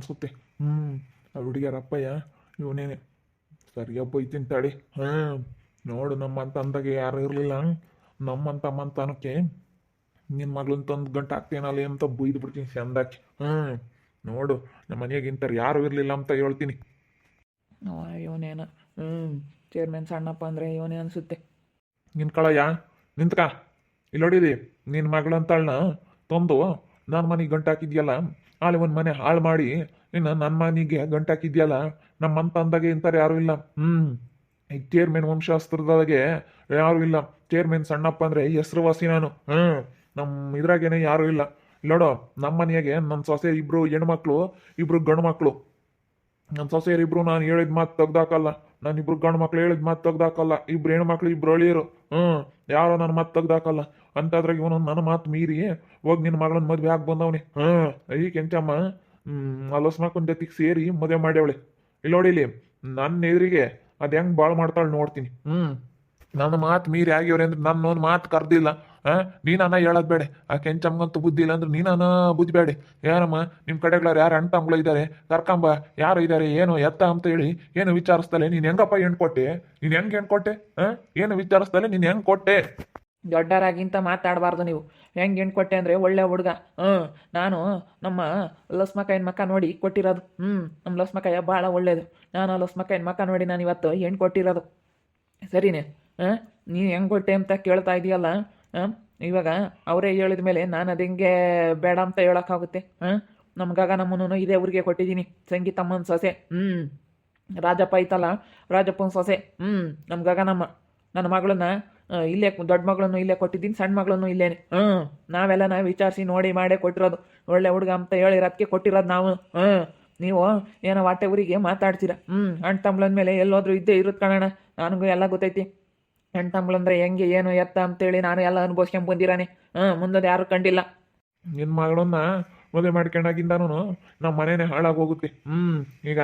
ಅನ್ಸುತ್ತೆ. ಹ್ಞೂ ಆ ಹುಡುಗಿಯರಪ್ಪಯ್ಯ ಇವನೇನೆ. ಸರಿಯಪ್ಪ ಬೈತೀನಿ ತಡಿ ಹಾಂ ನೋಡು ನಮ್ಮಂತ ಅಂದಾಗ ಯಾರು ಇರಲಿಲ್ಲ. ನಮ್ಮಂತ ಮಂತನಕ್ಕೆ ನಿನ್ನ ಮಗಳನ್ನ ತಂದು ಗಂಟೆ ಹಾಕ್ತೇನಲ್ಲ ಅಂತ ಬೈದು ಬಿಡ್ತೀನಿ ಚಂದಾಕಿ. ಹ್ಞೂ ನೋಡು ನಮ್ಮ ಮನೆಯಾಗ ಇಂಥವ್ರು ಯಾರು ಇರಲಿಲ್ಲ ಅಂತ ಹೇಳ್ತೀನಿ. ಇವನೇನು. ಹ್ಞೂ ಚೇರ್ಮನ್ ಸಣ್ಣಪ್ಪ ಅಂದರೆ ಇವನೇ ಅನಿಸುತ್ತೆ. ನಿನ್ ಕಳಯ್ಯ ನಿಂತ್ಕ. ಇಲ್ಲಿ ನೋಡಿದಿ ನಿನ್ನ ಮಗಳಂತಾಳನ್ನ ತಂದು ನನ್ನ ಮನೆಗೆ ಗಂಟಾಕಿದ್ಯಲ್ಲ? ಅಲ್ಲಿ ಒಂದು ಮನೆ ಹಾಳು ಮಾಡಿ ಇನ್ನು ನನ್ನ ಮನೆಗೆ ಗಂಟಾಕಿದ್ಯಲ್ಲ? ನಮ್ಮಂತ ಅಂದಾಗೆ ಇಂಥವ್ರು ಯಾರೂ ಇಲ್ಲ. ಹ್ಞೂ ಈ ಚೇರ್ಮನ್ ವಂಶಾಸ್ತ್ರದಾಗೆ ಯಾರೂ ಇಲ್ಲ. ಚೇರ್ಮನ್ ಸಣ್ಣಪ್ಪ ಅಂದರೆ ಹೆಸರುವಾಸಿ ನಾನು. ಹ್ಞೂ ನಮ್ಮ ಇದ್ರಾಗೇನೆ ಯಾರೂ ಇಲ್ಲ. ನೋಡು ನಮ್ಮ ಮನೆಯಾಗೆ ನನ್ನ ಸೊಸೆ ಇಬ್ಬರು ಹೆಣ್ಮಕ್ಳು ಇಬ್ಬರು ಗಂಡು ಮಕ್ಕಳು ನನ್ನ ಸೊಸೆಯರಿಬ್ರು ನಾನು ಹೇಳಿದ ಮಾತು ತೆಗ್ದಾಕಲ್ಲ. ನಾನು ಇಬ್ರು ಗಂಡು ಮಕ್ಳು ಹೇಳಿದ ಮಾತು ತೆಗ್ದಾಕಲ್ಲ. ಇಬ್ರು ಹೆಣ್ಮಕ್ಳು, ಇಬ್ರು ಅಳಿಯರು ಹ್ಞೂ ಯಾರೋ ನನ್ನ ಮಾತು ತೆಗ್ದಾಕಲ್ಲ. ಅಂತದ್ರಾಗ ಇವನು ನನ್ನ ಮಾತು ಮೀರಿ, ಹೋಗಿ ನಿನ್ನ ಮಗಳನ್ನ ಮದುವೆ ಆಗಿ ಬಂದವನಿ. ಹಾ, ಈ ಕೆಂಚಮ್ಮ ಅಲಸ್ಮಾಕೊಂಡ್ ಜೊತೆಗೆ ಸೇರಿ ಮದುವೆ ಮಾಡ್ಯವಳೆ. ಇಲ್ಲಿ ನೋಡಿಲಿ ನನ್ನ ಎದುರಿಗೆ ಅದು ಹೆಂಗ್ ಭಾಳ ಮಾಡ್ತಾಳೆ ನೋಡ್ತೀನಿ. ಹ್ಮ್, ನನ್ನ ಮಾತು ಮೀರಿ ಆಗ್ಯವ್ರೆ ಅಂದ್ರೆ ನನ್ನ ಒಂದು ಮಾತು ಕರ್ದಿಲ್ಲ. ಆ ನೀನನ್ನ ಹೇಳದ್ ಬೇಡ. ಆ ಕೆಂಚಮ್ಮಂತ ಬುದ್ಧಿ ಇಲ್ಲ ಅಂದ್ರೆ ನೀನನ್ನ ಬುದ್ಧಿ ಬೇಡ. ಯಾರಮ್ಮ ನಿಮ್ಮ ಕಡೆಗಳವ್ರು ಯಾರು ಅಣ್ಣ ಇದ್ದಾರೆ ಕರ್ಕಂಬ, ಯಾರು ಇದ್ದಾರೆ ಏನು ಎತ್ತ ಅಂತ ಹೇಳಿ, ಏನು ವಿಚಾರಿಸ್ತಾಳೆ ನೀನು ಹೆಂಗಪ್ಪ ಹೆಣ್ಣು ಕೊಟ್ಟೆ ನೀನು ಹೆಂಗೆ ಹಾಂ, ಏನು ವಿಚಾರಿಸ್ತಾಳೆ ನೀನ್ ಹೆಂಗ್ ಕೊಟ್ಟೆ? ದೊಡ್ಡರಾಗಿಂತ ಮಾತಾಡಬಾರ್ದು ನೀವು. ಹೆಂಗೆ ಹೆಣ್ಣು ಕೊಟ್ಟೆ ಅಂದರೆ ಒಳ್ಳೆ ಹುಡುಗ. ಹ್ಞೂ ನಾನು ನಮ್ಮ ಲಸ್ಮಕಾಯಿನ ಮಕ್ಕ ನೋಡಿ ಕೊಟ್ಟಿರೋದು. ಹ್ಞೂ ನಮ್ಮ ಲಸ್ಮಕಾಯ ಭಾಳ ಒಳ್ಳೆಯದು ನಾನು ಲಸ್ಮಕಾಯಿನ ಮಕ್ಕ ನೋಡಿ ನಾನು ಇವತ್ತು ಹೆಣ್ಣು ಕೊಟ್ಟಿರೋದು. ಸರಿನೇ? ಹಾಂ? ನೀನು ಹೆಂಗೆ ಕೊಟ್ಟೆ ಅಂತ ಕೇಳ್ತಾ ಇದೆಯಲ್ಲ? ಹಾಂ? ಇವಾಗ ಅವರೇ ಹೇಳಿದ ಮೇಲೆ ನಾನು ಅದು ಬೇಡ ಅಂತ ಹೇಳೋಕ್ಕಾಗುತ್ತೆ. ಹಾಂ? ನಮ್ಗಾಗ ನಮ್ಮನ್ನು ಇದೇ ಊರಿಗೆ ಕೊಟ್ಟಿದ್ದೀನಿ. ಸಂಗೀತಮ್ಮನ ಸೊಸೆ. ಹ್ಞೂ ರಾಜಪ್ಪ ಐತಲ್ಲ? ರಾಜಪ್ಪನ ಸೊಸೆ. ಹ್ಞೂ ನಮ್ಮ. ನನ್ನ ಮಗಳನ್ನ ಇಲ್ಲೇ ದೊಡ್ಡ ಮಗಳನ್ನು ಇಲ್ಲೇ ಕೊಟ್ಟಿದ್ದೀನಿ ಸಣ್ಣ ಮಗಳನ್ನು ಇಲ್ಲೇನೆ. ಹ್ಞೂ, ನಾವೆಲ್ಲ ನಾವು ವಿಚಾರಿಸಿ ನೋಡಿ ಮಾಡೇ ಕೊಟ್ಟಿರೋದು. ಒಳ್ಳೆ ಹುಡುಗ ಅಂತ ಹೇಳಿರೋದಕ್ಕೆ ಕೊಟ್ಟಿರೋದು ನಾವು. ಹ್ಞೂ, ನೀವು ಏನೋ ವಾಟೆ ಊರಿಗೆ ಮಾತಾಡ್ತೀರ? ಹ್ಞೂ ಅಣ್ಣ ತಮ್ಳಂದ ಮೇಲೆ ಎಲ್ಲೋದ್ರೂ ಇದ್ದೇ ಇರುತ್ತೆ ಕಣಣ್ಣ, ನನಗೂ ಎಲ್ಲ ಗೊತ್ತೈತಿ. ಅಣ್ಣ ತಂಬ್ಳಂದ್ರೆ ಹೆಂಗೆ, ಏನು, ಎತ್ತ ಅಂತೇಳಿ ನಾನು ಎಲ್ಲ ಅನುಭವಿಸ್ಕೊಂಡ್ ಬಂದಿರಾನೆ. ಹ್ಞೂ, ಮುಂದದ ಯಾರು ಕಂಡಿಲ್ಲ. ನಿನ್ನ ಮಗಳನ್ನ ಮದುವೆ ಮಾಡ್ಕೊಂಡಾಗಿಂದಾನು ನಮ್ಮ ಮನೇನೆ ಹಾಳಾಗಿ ಹೋಗುತ್ತೆ. ಹ್ಞೂ, ಈಗ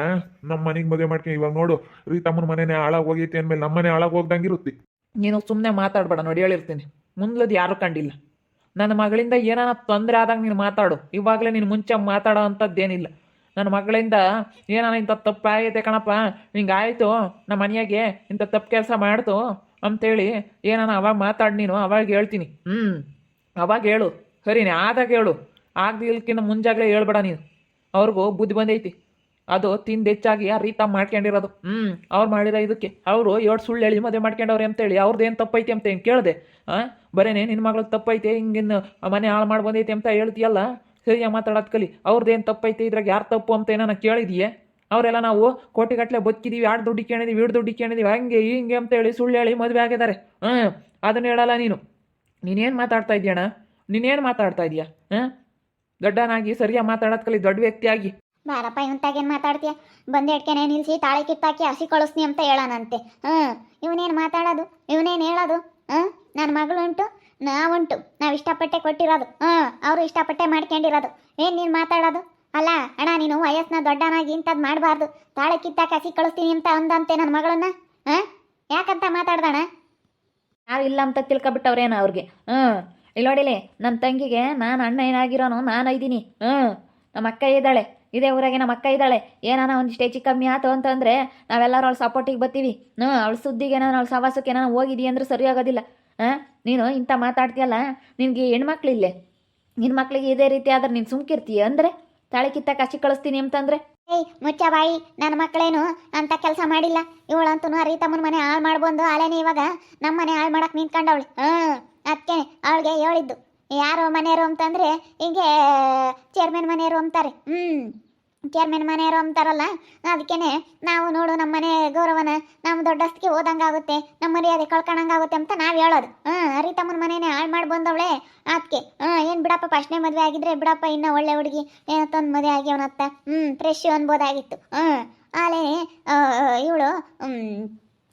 ನಮ್ಮ ಮನೆಗೆ ಮದುವೆ ಮಾಡ್ಕೊಂಡು ಇವಾಗ ನೋಡು ರೀತಮ್ಮನ ಮನೇನೆ ಹಾಳಾಗಿ ಹೋಗೈತಿ ಅಂದಮೇಲೆ ನಮ್ಮ ಮನೆ ಹಾಳಾಗಿ ಹೋಗ್ದಂಗಿರುತ್ತೆ ನೀನು ಸುಮ್ಮನೆ ಮಾತಾಡಬೇಡ, ನೋಡಿ ಹೇಳಿರ್ತೀನಿ. ಮುಂದ್ಲದ್ದು ಯಾರೂ ಕಂಡಿಲ್ಲ. ನನ್ನ ಮಗಳಿಂದ ಏನಾನ ತೊಂದರೆ ಆದಾಗ ನೀನು ಮಾತಾಡು. ಇವಾಗಲೇ ನೀನು ಮುಂಚೆ ಮಾತಾಡೋ ಅಂಥದ್ದೇನಿಲ್ಲ. ನನ್ನ ಮಗಳಿಂದ ಏನಾನ ಇಂಥ ತಪ್ಪು ಆಗೈತೆ ಕಣಪ್ಪ ಆಯಿತು, ನಮ್ಮ ಮನೆಯಾಗೆ ಇಂಥ ತಪ್ಪು ಕೆಲಸ ಮಾಡ್ತು ಅಂತೇಳಿ ಏನಾನ ಅವಾಗ ಮಾತಾಡಿ ನೀನು, ಅವಾಗ ಹೇಳ್ತೀನಿ. ಹ್ಞೂ ಅವಾಗ ಹೇಳು. ಸರಿನೇ, ಆದಾಗ ಹೇಳು. ಆಗದಿಲ್ಕಿನ್ನ ಮುಂಜಾಗಲೇ ಹೇಳ್ಬೇಡ ನೀನು. ಅವ್ರಿಗೂ ಬುದ್ಧಿ ಬಂದೈತಿ. ಅದು ತಿಂದೆಚ್ಚಾಗಿ ಆ ರೀತ ಮಾಡ್ಕೊಂಡಿರೋದು. ಹ್ಞೂ ಅವ್ರು ಮಾಡಿರೋ ಇದಕ್ಕೆ ಅವರು ಎರಡು ಸುಳ್ಳು ಹೇಳಿ ಮದುವೆ ಮಾಡ್ಕೊಂಡವ್ರೆ ಅಂತೇಳಿ ಅವ್ರದ್ದು ಏನು ತಪ್ಪೈತೆ ಅಂತ ಏನು ಕೇಳಿದೆ? ಹಾಂ ಬರೇನೆ ನಿನ್ನ ಮಗಳಿಗೆ ತಪ್ಪೈತೆ ಹಿಂಗಿನ್ನು ಮನೆ ಹಾಳು ಮಾಡಿ ಬಂದೈತಿ ಅಂತ ಹೇಳ್ತೀಯಲ್ಲ? ಸರಿಯಾಗಿ ಮಾತಾಡೋದು ಕಲಿ ಅವ್ರದ್ದು ಏನು ತಪ್ಪೈತೆ, ಇದ್ರಾಗ ಯಾರು ತಪ್ಪು ಅಂತ ಏನಾನ ಕೇಳಿದೀಯೇ? ಅವರೆಲ್ಲ ನಾವು ಕೋಟಿಗಟ್ಟಲೆ ಬದುಕಿದೀವಿ ಆಡು ದುಡ್ಡು ಕೇಳಿದೀವಿ ಇಡು ದುಡ್ಡು ಕೇಳಿದೀವಿ, ಹಂಗೆ ಹಿಂಗೆ ಅಂತ ಹೇಳಿ ಸುಳ್ಳು ಹೇಳಿ ಮದುವೆ ಆಗಿದ್ದಾರೆ ಹಾಂ ಅದನ್ನ ಹೇಳಲ್ಲ ನೀನು. ನೀನೇನು ಮಾತಾಡ್ತಾ ಇದೀಯಣ್ಣ? ನೀನೇನು ಮಾತಾಡ್ತಾ ಇದೀಯಾ? ಹಾಂ ದೊಡ್ಡನಾಗಿ ಸರಿಯಾಗಿ ಮಾತಾಡೋದು ಕಲಿ ದೊಡ್ಡ ವ್ಯಕ್ತಿಯಾಗಿ. ಬಾರಪ್ಪ ಇವಂತಾಗೇನು ಮಾತಾಡ್ತೀಯ? ಬಂದು ಎಡ್ಕೆನೆ ನಿಲ್ಸಿ, ತಾಳೆ ಕಿತ್ತಾಕಿ ಹಸಿ ಕಳಿಸ್ನಿ ಅಂತ ಹೇಳೋಣಂತೆ ಹ್ಞೂ ಇವನೇನು ಮಾತಾಡೋದು? ಇವನೇನು ಹೇಳೋದು? ಹಾಂ ನನ್ನ ಮಗಳು ಉಂಟು ನಾವುಂಟು. ನಾವು ಇಷ್ಟಪಟ್ಟೆ ಕೊಟ್ಟಿರೋದು. ಹಾಂ ಅವರು ಇಷ್ಟಪಟ್ಟೆ ಮಾಡ್ಕೊಂಡಿರೋದು. ಏನು ನೀನು ಮಾತಾಡೋದು? ಅಲ್ಲ, ಅಣ್ಣ, ನೀನು ವಯಸ್ಸನ್ನ ದೊಡ್ಡನಾಗಿ ಇಂಥದ್ದು ಮಾಡಬಾರ್ದು. ತಾಳೆ ಕಿತ್ತಾಕಿ ಹಸಿ ಕಳಿಸ್ತೀನಿ ಅಂತ ಅಂದಂತೆ ನನ್ನ ಮಗಳನ್ನ? ಹಾಂ ಯಾಕಂತ ಮಾತಾಡ್ದಣ್ಣ? ಯಾರು ಇಲ್ಲ ಅಂತ ತಿಳ್ಕೊಬಿಟ್ಟವ್ರೇನ ಅವ್ರಿಗೆ? ಹ್ಞೂ ಇಲ್ಲಿ ನೋಡಿಲಿ ನನ್ನ ತಂಗಿಗೆ ನಾನು ಅಣ್ಣ ಏನಾಗಿರೋನು ನಾನು ಇದ್ದೀನಿ ಹ್ಞೂ ನಮ್ಮ ಅಕ್ಕ ಇದ್ದಾಳೆ. ಇದೇ ಊರಾಗೆ ನಮ್ಮ ಅಕ್ಕ ಇದ್ದಾಳೆ. ಏನಾನ ಒಂದಿಷ್ಟು ಹೆಚ್ಚು ಕಮ್ಮಿ ಆತು ಅಂತಂದರೆ ನಾವೆಲ್ಲರೂ ಅವಳು ಸಪೋರ್ಟಿಗೆ ಬರ್ತೀವಿ. ಹ್ಞೂ ಅವಳ ಸುದ್ದಿಗೆ ನಾನು ಅವಳ ಸವಾಸಕ್ಕೆ ಏನಾನ ಹೋಗಿದ್ದೀವಿ ಅಂದ್ರೆ ಸರಿ ಆಗೋದಿಲ್ಲ. ಹಾಂ, ನೀನು ಇಂಥ ಮಾತಾಡ್ತೀಯಲ್ಲ, ನಿನಗೆ ಹೆಣ್ಮಕ್ಳಿಲ್ಲೇ ನಿನ್ನ ಮಕ್ಳಿಗೆ ಇದೇ ರೀತಿ ಆದ್ರೆ ನೀನು ಸುಮ್ಕಿರ್ತೀಯ ಅಂದರೆ? ತಾಳೆ ಕಿತ್ತ ಕಸಿ ಕಳಿಸ್ತೀನಿ ಅಂತಂದರೆ? ಏಯ್, ಮುಚ್ಚ ಬಾಯಿ ನನ್ನ ಮಕ್ಕಳೇನು ಅಂತ ಕೆಲಸ ಮಾಡಿಲ್ಲ. ಇವಳಂತೂ ತಮ್ಮನ ಮನೆ ಹಾಳು ಮಾಡ್ಬಂದು ಅಲೇನೆ ಇವಾಗ. ನಮ್ಮ ಮನೆ ಹಾಳು ಮಾಡಕ್ ನಿಂತ್ಕೊಂಡವಳು. ಹ್ಞೂ ಅದಕ್ಕೆ ಅವಳಿಗೆ ಹೇಳಿದ್ದು. ಯಾರು ಮನೆಯವರು ಅಂತಂದ್ರೆ ಹಿಂಗೆ ಚೇರ್ಮನ್ ಮನೆಯವರು ಅಂತಾರೆ. ಹ್ಞೂ ಚೇರ್ಮನ್ ಮನೆಯವರು ಅಂತಾರಲ್ಲ, ಅದಕ್ಕೇನೆ ನಾವು ನೋಡು ನಮ್ಮ ಮನೆ ಗೌರವನ, ನಮ್ಮ ದೊಡ್ಡಸ್ತಿಗೆ ಹೋದಂಗಾಗುತ್ತೆ, ನಮ್ಮ ಮರ್ಯಾದೆ ಕಳ್ಕೊಂಡಂಗಾಗುತ್ತೆ ಅಂತ ನಾವು ಹೇಳೋದು. ಹ್ಮ್ ಅರಿತಮ್ಮನ ಮನೆನೇ ಹಾಳು ಮಾಡಿ ಬಂದವಳೆ ಅದಕ್ಕೆ ಹ್ಮ್ ಏನು ಬಿಡಪ್ಪ ಫಸ್ಟ್ನೇ ಮದುವೆ ಆಗಿದ್ರೆ ಬಿಡಪ್ಪ, ಇನ್ನೂ ಒಳ್ಳೆ ಹುಡುಗಿ ಏನತ್ತೊಂದು ಮದುವೆ ಆಗ್ಯವನತ್ತ ಹ್ಞೂ ಫ್ರೆಶ್ ಅನ್ಬೋದಾಗಿತ್ತು. ಹ್ಞೂ ಆಲೇ ಇವಳು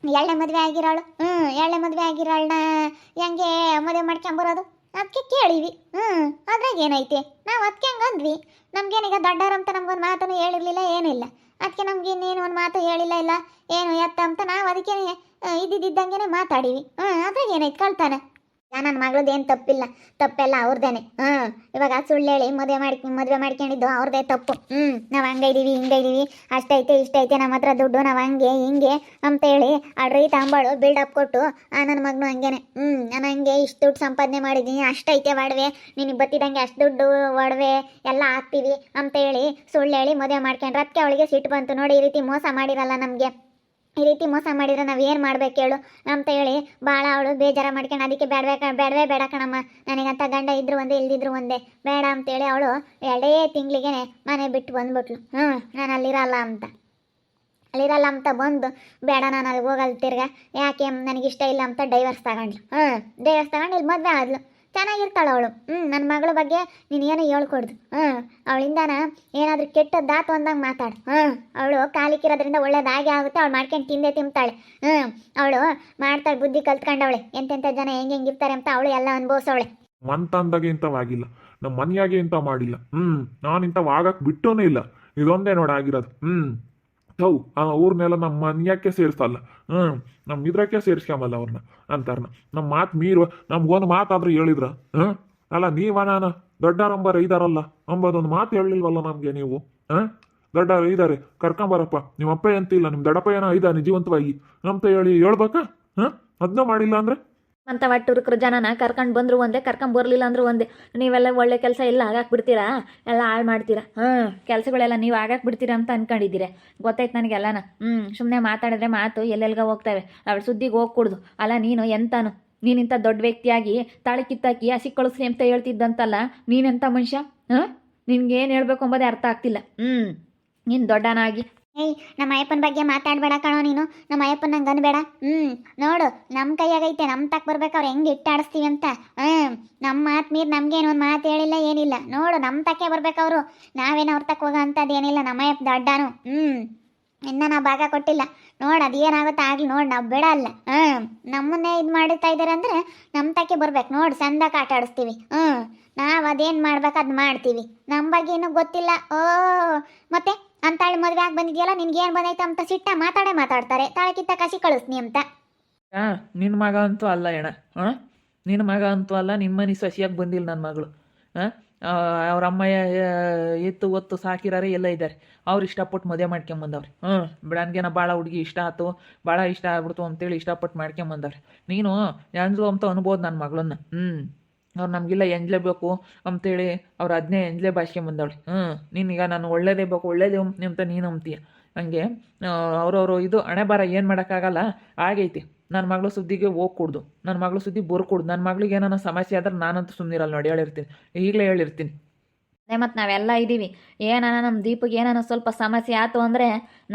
ಎಳ್ಳೆ ಮದುವೆ ಆಗಿರೋಳು. ಹ್ಞೂ ಎಳ್ಳೆ ಮದುವೆ ಆಗಿರೋಳನ್ನ ಹೆಂಗೆ ಮದುವೆ ಮಾಡ್ಕೊಂಬರೋದು? ಅದಕ್ಕೆ ಕೇಳಿವಿ ಹ್ಞೂ ಅದ್ರಾಗ ಏನೈತೆ? ನಾವು ಅದಕ್ಕೆ ಹಂಗೆ ಅಂದ್ವಿ. ನಮ್ಗೇನೀಗ ದೊಡ್ಡವ್ರು ಅಂತ ನಮ್ಗೊಂದು ಮಾತನ್ನು ಹೇಳಿರಲಿಲ್ಲ, ಏನಿಲ್ಲ. ಅದಕ್ಕೆ ನಮ್ಗೆ ಇನ್ನೇನು ಒಂದು ಮಾತು ಹೇಳಿಲ್ಲ, ಇಲ್ಲ, ಏನು ಎತ್ತ ಅಂತ ನಾವು ಅದಕ್ಕೆ ಇದ್ದಿದ್ದಂಗೆ ಮಾತಾಡೀವಿ. ಹ್ಞೂ ಅದ್ರಾಗ ಏನೈತೆ? ಕಳ್ತಾನೆ. ನನ್ನ ಮಗಳದ್ದು ಏನು ತಪ್ಪಿಲ್ಲ. ತಪ್ಪೆಲ್ಲ ಅವ್ರದ್ದೇನೆ ಹ್ಞೂ ಇವಾಗ ಸುಳ್ಳು ಹೇಳಿ, ಮದುವೆ ಮಾಡ್ಕೊ ಮದುವೆ ಮಾಡ್ಕೊಂಡಿದ್ದು ಅವ್ರದೇ ತಪ್ಪು. ಹ್ಞೂ ನಾವು ಹಂಗೆ ಇದ್ದೀವಿ ಹಿಂಗೆ ಇದ್ದೀವಿ ಅಷ್ಟೈತೆ ಇಷ್ಟೈತೆ ನಮ್ಮ ಹತ್ರ ದುಡ್ಡು, ನಾವು ಹಂಗೆ, ಹಿಂಗೆ ಅಂತ ಹೇಳಿ ಆ ರೈತ ಅಂಬಾಳು ಬಿಲ್ಡಪ್ ಕೊಟ್ಟು, ಆ ನನ್ನ ಮಗನು ಹಂಗೇನೆ. ಹ್ಞೂ ನಾನು ಹಂಗೆ ಇಷ್ಟು ದುಡ್ಡು ಸಂಪಾದನೆ ಮಾಡಿದ್ದೀನಿ ಅಷ್ಟೈತೆ ಒಡವೆ ನಿನಗೆ ಬತ್ತಿದಂಗೆ ಅಷ್ಟು ದುಡ್ಡು ಒಡವೆ ಎಲ್ಲ ಹಾಕ್ತೀವಿ ಅಂತ ಹೇಳಿ ಸುಳ್ಳು ಹೇಳಿ ಮದುವೆ ಮಾಡ್ಕೊಂಡ್ರೆ. ಅದಕ್ಕೆ ಅವಳಿಗೆ ಸಿಟ್ಟು ಬಂತು. ನೋಡಿ, ಈ ರೀತಿ ಮೋಸ ಮಾಡಿರಲ್ಲ ನಮಗೆ. ಈ ರೀತಿ ಮೋಸ ಮಾಡಿದ್ರೆ ನಾವು ಏನು ಮಾಡ್ಬೇಕು ಹೇಳು? ಅಂತ ಹೇಳಿ ಭಾಳ ಅವಳು ಬೇಜಾರ ಮಾಡ್ಕೊಂಡು ಅದಕ್ಕೆ ಬೇಡವೇ ಬೇಡವೇ ಬೇಡ ಕಣಮ್ಮ. ನನಗಂತ ಗಂಡ ಇದ್ರು ಒಂದೇ, ಇಲ್ದಿದ್ರು ಒಂದೇ. ಬೇಡ ಅಂತೇಳಿ ಅವಳು ಎರಡೇ ತಿಂಗಳಿಗೆ ಮನೆ ಬಿಟ್ಟು ಬಂದ್ಬಿಟ್ಲು. ಹ್ಞೂ ನಾನು ಅಲ್ಲಿರಲ್ಲ ಅಂತ. ಅಲ್ಲಿರಲ್ಲ ಅಂತ ಬಂದು, ಬೇಡ ನಾನು ಅಲ್ಲಿ ಹೋಗಲ್ಲ ತಿರ್ಗ. ಯಾಕೆ, ನನಗಿಷ್ಟ ಇಲ್ಲ ಅಂತ ಡೈವರ್ಸ್ ತಗೊಂಡ್ಲು. ಹ್ಞೂ ಡೈವರ್ಸ್ ತಗೊಂಡು ಇಲ್ಲಿ ಮದುವೆ ಆದ್ಲು. ಚೆನ್ನಾಗಿರ್ತಾಳೆ ಅವಳು. ಹ್ಞೂ ನನ್ನ ಮಗಳ ಬಗ್ಗೆ ನೀನು ಏನೋ ಹೇಳ್ಕೊಡ್ದು. ಹ್ಞೂ ಅವಳಿಂದನ ಏನಾದರೂ ಕೆಟ್ಟದ್ದಾತು ಅಂದಂಗೆ ಮಾತಾಡು. ಹ್ಞೂ ಅವಳು ಕಾಲಿಕ್ಕಿರೋದ್ರಿಂದ ಒಳ್ಳೇದಾಗೆ ಆಗುತ್ತೆ, ಅವಳು ಮಾಡ್ಕೊಂಡು ತಿಂದೆ ತಿಂತಾಳೆ ಹ್ಞೂ ಅವಳು ಮಾಡ್ತಾಳೆ, ಬುದ್ಧಿ ಕಲ್ತ್ಕೊಂಡವಳೆ. ಎಂತೆಂಥ ಜನ ಹೆಂಗೆ ಇರ್ತಾರೆ ಅಂತ ಅವಳು ಎಲ್ಲ ಅನುಭವಿಸವಳೆ. ಮಂತಂದಾಗೆ ಇಂಥವಾಗಿಲ್ಲ ನಮ್ಮ ಮನೆಯಾಗೆ ಇಂಥ ಮಾಡಿಲ್ಲ. ಹ್ಞೂ ನಾನು ಇಂಥವು ಆಗಕ್ ಬಿಟ್ಟೂನೇ ಇಲ್ಲ. ಇದೊಂದೇ ನೋಡ ಹ್ಞೂ ಹೌ ಆ ಊರನ್ನೆಲ್ಲ ನಮ್ಮ ಮನೆಯಾಕೆ ಸೇರಿಸಲ್ಲ. ಹ್ಮ್ ನಮ್ಮ ಇದ್ರಕ್ಕೆ ಸೇರಿಸ್ಕೊಂಬಲ್ಲ ಅವ್ರನ್ನ ಅಂತಾರನ. ನಮ್ಮ ಮಾತು ಮೀರು ನಮ್ಗೊಂದು ಮಾತಾದ್ರೂ ಹೇಳಿದ್ರ ಹಾಂ ಅಲ್ಲ, ನೀವ ನಾನು ದೊಡ್ಡಾರಂಬರ ಇದಾರಲ್ಲ ಅಂಬೋದೊಂದು ಮಾತು ಹೇಳಿಲ್ವಲ್ಲ ನಮಗೆ ನೀವು ಹಾಂ ದೊಡ್ಡವರು ಇದ್ದಾರೆ ಕರ್ಕೊಂಬರಪ್ಪ ನಿಮ್ಮ ಅಪ್ಪ ಎಂತಿಲ್ಲ ನಿಮ್ಮ ದೊಡ್ಡಪ್ಪ ಏನೋ ಇದ್ದಾನೆ ಜೀವಂತವಾಗಿ. ಅಂತ ಹೇಳಿ, ಹೇಳ್ಬೇಕಾ ಹಾಂ ಅದನ್ನ ಮಾಡಿಲ್ಲ ಅಂದ್ರೆ? ಅಂತ ಒಟ್ಟುರುಕ್ರು ಜನನ ಕರ್ಕೊಂಡು ಬಂದರು ಒಂದೇ, ಕರ್ಕೊಂಡು ಬರಲಿಲ್ಲ ಅಂದ್ರು ಒಂದೇ. ನೀವೆಲ್ಲ ಒಳ್ಳೆ ಕೆಲಸ ಎಲ್ಲ ಆಗಾಕ್ ಬಿಡ್ತೀರಾ? ಎಲ್ಲ ಹಾಳು ಮಾಡ್ತೀರಾ? ಹ್ಞೂ ಕೆಲಸಗಳೆಲ್ಲ ನೀವು ಆಗಾಕ್ ಬಿಡ್ತೀರಾ ಅಂತ ಅನ್ಕೊಂಡಿದ್ದೀರಿ. ಗೊತ್ತಾಯ್ತು ನನಗೆಲ್ಲನ? ಹ್ಞೂ ಸುಮ್ಮನೆ ಮಾತಾಡಿದ್ರೆ ಮಾತು ಎಲ್ಲೆಲ್ಗ ಹೋಗ್ತವೆ. ಅವಳು ಸುದ್ದಿಗೆ ಹೋಗ್ಕೊಡ್ದು. ಅಲ್ಲ, ನೀನು ಎಂತಾನು? ನೀನಿಂಥ ದೊಡ್ಡ ವ್ಯಕ್ತಿಯಾಗಿ, ತಾಳಿ ಕಿತ್ತಾಕಿ ಹಸಿ ಕಳಿಸ್ರಿ ಅಂತ ಹೇಳ್ತಿದ್ದಂತಲ್ಲ ನೀನೆಂಥ ಮನುಷ್ಯ? ಹಾಂ? ನಿನ್ಗೇನು ಹೇಳ್ಬೇಕು ಅಂಬೋದೇ ಅರ್ಥ ಆಗ್ತಿಲ್ಲ. ಹ್ಞೂ ನೀನು ದೊಡ್ಡನಾಗಿ ಏಯ್, ನಮ್ಮ ಅಯ್ಯಪ್ಪನ ಬಗ್ಗೆ ಮಾತಾಡಬೇಡ ಕಣೋ ನೀನು. ನಮ್ಮ ಅಯ್ಯಪ್ಪನ ನಂಗೆ ಅನ್ಬೇಡ. ಹ್ಞೂ ನೋಡು ನಮ್ಮ ಕೈಯಾಗೈತೆ ನಮ್ಮ ತಕ್ಕ ಬರ್ಬೇಕು ಅವ್ರು ಹೆಂಗೆ ಇಟ್ಟಾಡಿಸ್ತೀವಿ ಅಂತ. ಹ್ಞೂ ನಮ್ಮ ಮಾತು ಮೀರಿ ನಮಗೇನು ಒಂದು ಮಾತು ಹೇಳಿಲ್ಲ, ಏನಿಲ್ಲ. ನೋಡು ನಮ್ಮ ತಕ್ಕೆ ಬರ್ಬೇಕು ಅವರು. ನಾವೇನು ಅವ್ರ ತಕ್ಕ ಹೋಗೋ ಅಂಥದ್ದು ಏನಿಲ್ಲ, ನಮ್ಮ ಅಯ್ಯಪ್ಪ ದೊಡ್ಡನು. ಹ್ಞೂ ಇನ್ನು ನಾವು ಭಾಗ ಕೊಟ್ಟಿಲ್ಲ. ನೋಡು ಅದು ಏನಾಗುತ್ತೆ ಆಗಲಿ, ನೋಡಿ, ನಾವು ಬಿಡಲ್ಲ ಹ್ಞೂ ನಮ್ಮನ್ನೇ ಇದು ಮಾಡುತ್ತಾ ಇದ್ದಾರೆ ಅಂದರೆ ನಮ್ಮ ತಕ್ಕೆ ಬರ್ಬೇಕು. ನೋಡಿ ಸಂದಕ್ಕೆ ಆಟ ಆಡಿಸ್ತೀವಿ. ಹ್ಞೂ ನಾವು ಅದೇನು ಮಾಡ್ಬೇಕು ಅದು ಮಾಡ್ತೀವಿ. ನಮ್ಮ ಬಗ್ಗೆ ಇನ್ನೂ ಗೊತ್ತಿಲ್ಲ. ಓ, ಮತ್ತೆ? ಅಂತಾಳೆ ಮದುವೆ ಆಗಿ ಬಂದಿದ್ಯಲ್ಲ, ನಿನ್ಗೆ ಏನು ಬಂದೈತೆ ಅಂತ ಸಿಟ್ಟ ಮಾತಾಡೇ ಮಾತಾಡ್ತಾರೆ. ತಾಳಕ್ಕಿಂತ ಕಸಿ ಕಳಿಸ್ನಿ ಅಂತ. ಆ ನಿನ್ನ ಮಗ ಅಂತೂ ಅಲ್ಲ ಅಣ್ಣ ಹಾಂ ನಿನ್ನ ಮಗ ಅಂತೂ ಅಲ್ಲ ನಿಮ್ಮ ಮನೆ ಸಸಿಯಾಗಿ ಬಂದಿಲ್ಲ ನನ್ನ ಮಗಳು. ಹಾಂ ಅವ್ರ ಅಮ್ಮ ಎತ್ತು ಒತ್ತು ಸಾಕಿರಾರೆ ಎಲ್ಲ ಇದ್ದಾರೆ ಅವ್ರು ಇಷ್ಟಪಟ್ಟು ಮದುವೆ ಮಾಡ್ಕೊಂಬಂದವ್ರೆ. ಹ್ಞೂ ಬಿಡನ್ಗೇನ ಭಾಳ ಹುಡುಗಿ ಇಷ್ಟ ಆಯ್ತು ಭಾಳ ಇಷ್ಟ ಆಗ್ಬಿಡ್ತು ಅಂತೇಳಿ ಇಷ್ಟಪಟ್ಟು ಮಾಡ್ಕೊಂಬಂದವ್ರೆ. ನೀನು ಎಂದ್ರು ಅಂತ ಅನ್ಬೋದು ನನ್ನ ಮಗಳನ್ನ. ಹ್ಞೂ ಅವ್ರು ನಮಗಿಲ್ಲ ಎಂಜ್ಲೇಬೇಕು ಅಂತೇಳಿ ಅವ್ರು ಅದನ್ನೇ ಎಂಜ್ಲೇ ಭಾಷೆಗೆ ಹ್ಞೂ ನೀನೀಗ ನಾನು ಒಳ್ಳೇದೇ ಬೇಕು ಒಳ್ಳೇದೇ ಅಂತ ನೀನು ಅಂತೀಯ ಹಂಗೆ ಅವ್ರವರು ಇದು ಹಣೆ ಬಾರ ಏನು ಮಾಡೋಕ್ಕಾಗಲ್ಲ ಆಗೈತಿ. ನನ್ನ ಮಗಳು ಸುದ್ದಿಗೆ ಹೋಗ್ಕೊಡ್ದು. ನನ್ನ ಮಗಳು ಸುದ್ದಿ ಬರ್ಕೊಡ್ದು. ನನ್ನ ಮಗಳಿಗೆ ಏನಾನ ಸಮಸ್ಯೆ ಆದ್ರೆ ನಾನಂತೂ ಸುಮ್ಮನಿರಲ್ಲ ನೋಡಿ ಹೇಳಿರ್ತೀನಿ. ಈಗಲೇ ಹೇಳಿರ್ತೀನಿ. ಅದೇ ಮತ್ತು ನಾವೆಲ್ಲ ಇದ್ದೀವಿ ಏನಾನ ನಮ್ಮ ದೀಪಿಗೆ ಏನಾನ ಸ್ವಲ್ಪ ಸಮಸ್ಯೆ ಆಯ್ತು ಅಂದರೆ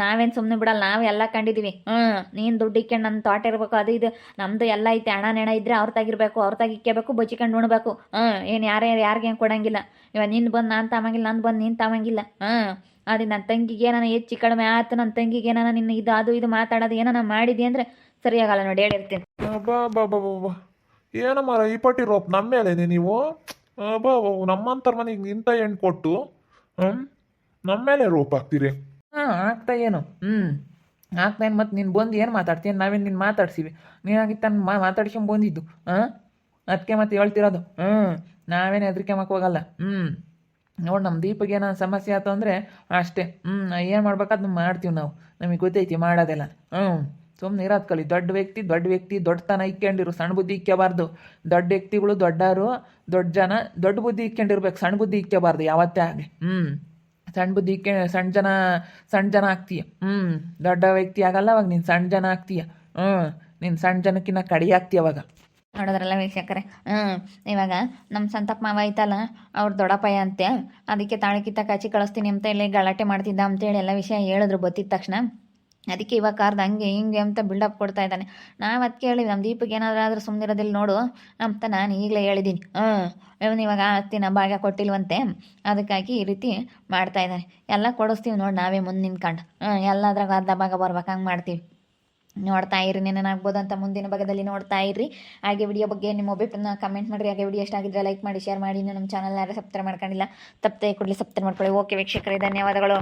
ನಾವೇನು ಸುಮ್ಮನೆ ಬಿಡಲ್ಲ ನಾವೆಲ್ಲ ಎಲ್ಲ ಕಂಡಿದ್ದೀವಿ ಹ್ಞೂ ನೀನು ದುಡ್ಡು ಇಕ್ಕೊಂಡು ನನ್ನ ತೋಟ ಇರಬೇಕು, ಅದು ಇದು. ನಮ್ಮದು ಎಲ್ಲ ಐತೆ, ಹಣ, ನೆಣ ಇದ್ದರೆ ಅವ್ರ ತಾಗಿರ್ಬೇಕು, ಅವ್ರ ತಾಗಿ ಇಕ್ಕೇಬೇಕು ಬಚ್ಚಿಕೊಂಡು ಉಣ್ಬೇಕು. ಹ್ಞೂ ಏನು ಯಾರೇ ಯಾರಿಗೇನು ಕೊಡಂಗಿಲ್ಲ. ಇವಾಗ ನಿನ್ನ ಬಂದು ನಾನು ತಮಂಗಿಲ್ಲ ನಾನು ಬಂದು ನೀನು ತಮಂಗಿಲ್ಲ. ಹ್ಞೂ ಅದು ನನ್ನ ತಂಗಿಗೆ ಏನಾನ ಹೆಚ್ಚು ಕಡಿಮೆ ಆಯ್ತು ನನ್ನ ತಂಗಿಗೆ ಏನಾನ ನಿನ್ನ ಇದು, ಅದು ಇದು ಮಾತಾಡೋದು ಏನಾನ ಮಾಡಿದಿ ಅಂದರೆ ಸರಿಯಾಗಲ್ಲ ನೋಡಿ, ಹೇಳಿರ್ತೀನಿ. ಬಾ ಬಾ ಬಾ ಬಾ ಬಾ ಏನು ಮರ ಈ ಪಟ್ಟಿ ರೋಪ್ ನಮ್ಮ ನೀವು? ಬಾ ನಮ್ಮಂತರ ಮನೆಗೆ ನಿಂತ ಹೆಣ್ಣು ಕೊಟ್ಟು, ಹ್ಮ್ ನಮ್ಮ ಮೇಲೆ ರೋಪ್ ಹಾಕ್ತೀರಿ? ಹಾಂ ಆಗ್ತಾ ಏನು? ಹ್ಞೂ ಆಗ್ತಾ ಏನು ಮತ್ತು ನೀನು ಬಂದು ಏನು ಮಾತಾಡ್ತೀನಿ ನಾವೇನು ನೀನು ಮಾತಾಡ್ಸಿವಿ. ನೀನಾಗಿತ್ತು ನಾನು ಮಾ ಬಂದಿದ್ದು, ಹಾಂ? ಅದಕ್ಕೆ ಮತ್ತೆ ಹೇಳ್ತಿರೋದು ಹ್ಞೂ ನಾವೇನು ಹೆದರಿಕೆ ಹೋಗಲ್ಲ ಹ್ಞೂ ನೋಡಿ ನಮ್ಮ ದೀಪಗೆ ಏನೋ ಸಮಸ್ಯೆ ಆಯ್ತು ಅಂದರೆ ಅಷ್ಟೇ ಹ್ಞೂ ಏನು ಮಾಡ್ಬೇಕಾದ್ ಮಾಡ್ತೀವಿ ನಾವು. ನಮಗೆ ಗೊತ್ತೈತಿ, ಮಾಡೋದೆಲ್ಲ ಹ್ಞೂ ಸುಮ್ಮನೆ ಇರೋದು ಕಲಿ. ದೊಡ್ಡ ವ್ಯಕ್ತಿ ದೊಡ್ಡ ವ್ಯಕ್ತಿ ದೊಡ್ಡತನ ಇಕ್ಕೊಂಡಿರು. ಸಣ್ಣ ಬುದ್ಧಿ ಇಕ್ಕಬಾರ್ದು ದೊಡ್ಡ ವ್ಯಕ್ತಿಗಳು ದೊಡ್ಡವರು ದೊಡ್ಡ ಜನ, ದೊಡ್ಡ ಬುದ್ಧಿ ಇಕ್ಕೊಂಡಿರ್ಬೇಕು. ಸಣ್ಣ ಬುದ್ಧಿ ಇಕ್ಕಬಾರ್ದು ಯಾವತ್ತೇ ಆಗಲಿ. ಹ್ಞೂ ಸಣ್ಣ ಬುದ್ಧಿ ಇಕ್ಕ ಸಣ್ಣ ಜನ ಸಣ್ಣ ಜನ ಆಗ್ತೀಯ. ಹ್ಞೂ ದೊಡ್ಡ ವ್ಯಕ್ತಿ ಆಗಲ್ಲ ಅವಾಗ ನೀನು ಸಣ್ಣ ಜನ ಆಗ್ತೀಯ. ಹ್ಞೂ ನೀನು ಸಣ್ಣ ಜನಕ್ಕಿನ್ನ ಕಡಿ ಆಗ್ತೀಯ ಅವಾಗ. ನೋಡಿದ್ರಲ್ಲ ವೀಕ್ಷಕರೇ. ಹ್ಞೂ ಇವಾಗ ನಮ್ಮ ಸಂತಪ್ಪ ಮಾವ ಐತಲ್ಲ, ಅವ್ರು ದೊಡ್ಡಪ್ಪಯ್ಯ ಅಂತೆ ಅದಕ್ಕೆ ತಾಳಿಕಿತ್ತ ಕಾಚಿ ಕಳಿಸ್ತೀನಿ ಅಂತ ಇಲ್ಲಿ ಗಲಾಟೆ ಮಾಡ್ತಿದ್ದ ಅಂತೇಳಿ ಎಲ್ಲ ವಿಷಯ ಹೇಳಿದ್ರು. ಗೊತ್ತಿದ್ದ ತಕ್ಷಣ ಅದಕ್ಕೆ ಇವಾಗ ಕಾರ್ದು ಹಂಗೆ ಹಿಂಗೆ ಅಂತ ಬಿಲ್ಡಪ್ ಕೊಡ್ತಾ ಇದ್ದಾನೆ. ನಾವು ಅದಕ್ಕೆ ಹೇಳಿದ್ವಿ ನಮ್ಮ ದೀಪಕ್ಕೆ ಏನಾದರೂ ಆದರೂ ಸುಮ್ಮನಿರೋದಿಲ್ಲ ನೋಡು ಅಂತ ನಾನು ಈಗಲೇ ಹೇಳಿದ್ದೀನಿ. ಹಾಂ ಇವನು ಇವಾಗ ಆಸ್ತಿನ ಭಾಗ ಕೊಟ್ಟಿಲ್ವಂತೆ, ಅದಕ್ಕಾಗಿ ಈ ರೀತಿ ಮಾಡ್ತಾ ಇದ್ದಾನೆ. ಎಲ್ಲ ಕೊಡಿಸ್ತೀವಿ ನೋಡಿ ನಾವೇ ಮುಂದೆ ನಿಂತ್ಕೊಂಡು ಹಾಂ ಎಲ್ಲದ್ರಾಗ ಅರ್ಧ ಭಾಗ ಬರ್ಬೇಕು, ಹಂಗೆ ಮಾಡ್ತೀವಿ. ನೋಡ್ತಾ ಇರಿ ಏನೇನಾಗ್ಬೋದು ಅಂತ ಮುಂದಿನ ಭಾಗದಲ್ಲಿ ನೋಡ್ತಾ ಇರಿ ಹಾಗೆ ವಿಡಿಯೋ ಬಗ್ಗೆ ನಿಮ್ಮ ಒಬ್ಬನ ಕಮೆಂಟ್ ಮಾಡಿರಿ. ಹಾಗೆ ವಿಡಿಯೋ ಎಷ್ಟಾಗಿದ್ರೆ ಲೈಕ್ ಮಾಡಿ ಶೇರ್ ಮಾಡಿ. ನಮ್ಮ ಚಾನಲ್ ಯಾರು ಸಬ್ಸ್ಕ್ರೈಬ್ ಮಾಡ್ಕೊಂಡಿಲ್ಲ, ತಪ್ಪದೆ ಕೊಡಲಿ ಸಬ್ಸ್ಕ್ರೈಬ್ ಮಾಡ್ಕೊಳ್ಳಿ. ಓಕೆ ವೀಕ್ಷಕರೇ, ಧನ್ಯವಾದಗಳು.